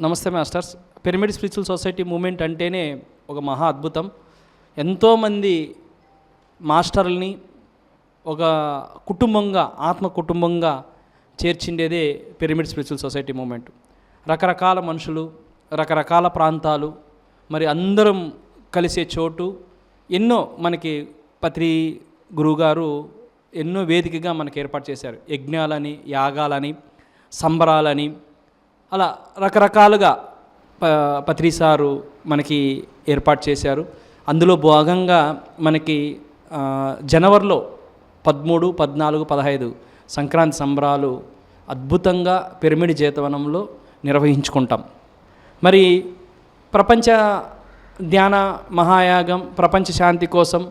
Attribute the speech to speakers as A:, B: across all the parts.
A: నమస్తే masters. Pyramid spiritual society movement అంటేనే ఒక మహా అద్భుతం. ఎంతోమంది మాస్టర్లని ఒక కుటుంబంగా ఆత్మ కుటుంబంగా చేర్చిండేదే పిరమిడ్ స్పిరిచువల్ సొసైటీ మూమెంట్ రకరకాల మనుషులు రకరకాల ప్రాంతాలు మరి అందరం కలిసే చోటు ఎన్నో మనకి పత్రి గురువుగారు ఎన్నో వేదికగా మనకు ఏర్పాటు చేశారు. యజ్ఞాలని యాగాలని సంబరాలని అలా రకరకాలుగా ప పత్రిసారు మనకి ఏర్పాటు చేశారు. అందులో భాగంగా మనకి జనవరిలో పదమూడు పద్నాలుగు పదహైదు సంక్రాంతి సంబరాలు అద్భుతంగా పిరమిడ్ జీతవనంలో నిర్వహించుకుంటాం. మరి ప్రపంచ ధ్యాన మహాయాగం ప్రపంచ శాంతి కోసం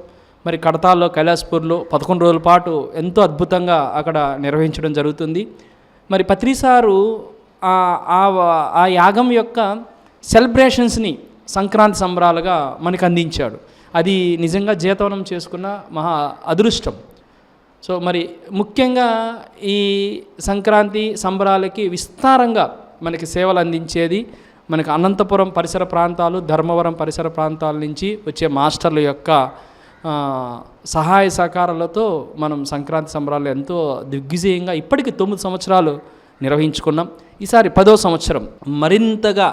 A: మరి కడతాల్లో కైలాస్పూర్లో పదకొండు రోజుల పాటు ఎంతో అద్భుతంగా అక్కడ నిర్వహించడం జరుగుతుంది. మరి పత్రిసారు ఆ ఆ- యాగం యొక్క సెలబ్రేషన్స్ని సంక్రాంతి సంబరాలుగా మనకు అందించాడు. అది నిజంగా జీతవనం చేసుకున్న మహా అదృష్టం. సో మరి ముఖ్యంగా ఈ సంక్రాంతి సంబరాలకి విస్తారంగా మనకి సేవలు అందించేది మనకి అనంతపురం పరిసర ప్రాంతాలు ధర్మవరం పరిసర ప్రాంతాల నుంచి వచ్చే మాస్టర్ల యొక్క సహాయ సహకారాలతో మనం సంక్రాంతి సంబరాలు ఎంతో దిగ్విజయంగా ఇప్పటికి తొమ్మిది సంవత్సరాలు నిర్వహించుకున్నాం. ఈసారి పదో సంవత్సరం మరింతగా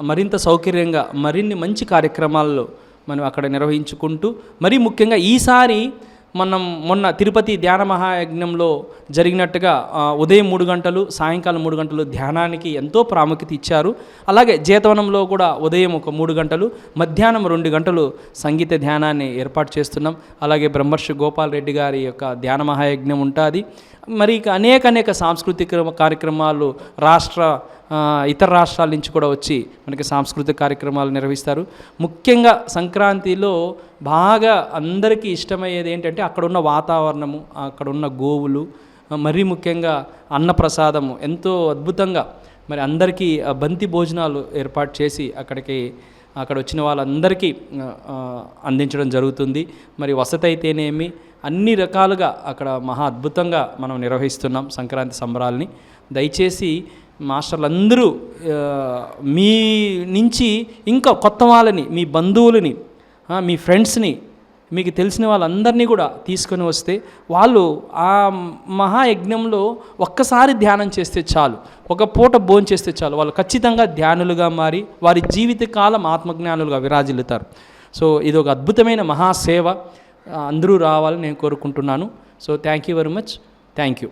A: మరింత సౌకర్యంగా మరిన్ని మంచి కార్యక్రమాల్లో మనం అక్కడ నిర్వహించుకుంటూ మరీ ముఖ్యంగా ఈసారి మనం మొన్న తిరుపతి ధ్యాన మహాయజ్ఞంలో జరిగినట్టుగా ఉదయం మూడు గంటలు సాయంకాలం మూడు గంటలు ధ్యానానికి ఎంతో ప్రాముఖ్యత ఇచ్చారు. అలాగే జీతవనంలో కూడా ఉదయం ఒక మూడు గంటలు మధ్యాహ్నం రెండు గంటలు సంగీత ధ్యానాన్ని ఏర్పాటు చేస్తున్నాం. అలాగే బ్రహ్మర్షి గోపాల్ రెడ్డి గారి యొక్క ధ్యాన మహాయజ్ఞం ఉంటుంది. మరి అనేక అనేక సాంస్కృతిక కార్యక్రమాలు రాష్ట్ర ఇతర రాష్ట్రాల నుంచి కూడా వచ్చి మనకి సాంస్కృతిక కార్యక్రమాలు నిర్వహిస్తారు. ముఖ్యంగా సంక్రాంతిలో బాగా అందరికీ ఇష్టమయ్యేది ఏంటంటే అక్కడ ఉన్న వాతావరణము అక్కడ ఉన్న గోవులు మరీ ముఖ్యంగా అన్నప్రసాదము. ఎంతో అద్భుతంగా మరి అందరికీ బంతి భోజనాలు ఏర్పాటు చేసి అక్కడికి అక్కడ వచ్చిన వాళ్ళందరికీ అందించడం జరుగుతుంది. మరి వసతి అయితేనేమి అన్ని రకాలుగా అక్కడ మహా అద్భుతంగా మనం నిర్వహిస్తున్నాం సంక్రాంతి సంబరాల్ని. దయచేసి మాస్టర్లందరూ మీ నుంచి ఇంకా కొత్త వాళ్ళని మీ బంధువులని మీ ఫ్రెండ్స్ని మీకు తెలిసిన వాళ్ళందరినీ కూడా తీసుకొని వస్తే వాళ్ళు ఆ మహాయజ్ఞంలో ఒక్కసారి ధ్యానం చేస్తే చాలు. ఒక పూట భోజనం చేస్తే చాలు. వాళ్ళు ఖచ్చితంగా ధ్యానులుగా మారి వారి జీవితకాలం ఆత్మజ్ఞానులుగా విరాజిల్లుతారు. సో ఇది ఒక అద్భుతమైన మహాసేవ. అందరూ రావాలని నేను కోరుకుంటున్నాను. So thank you very much thank you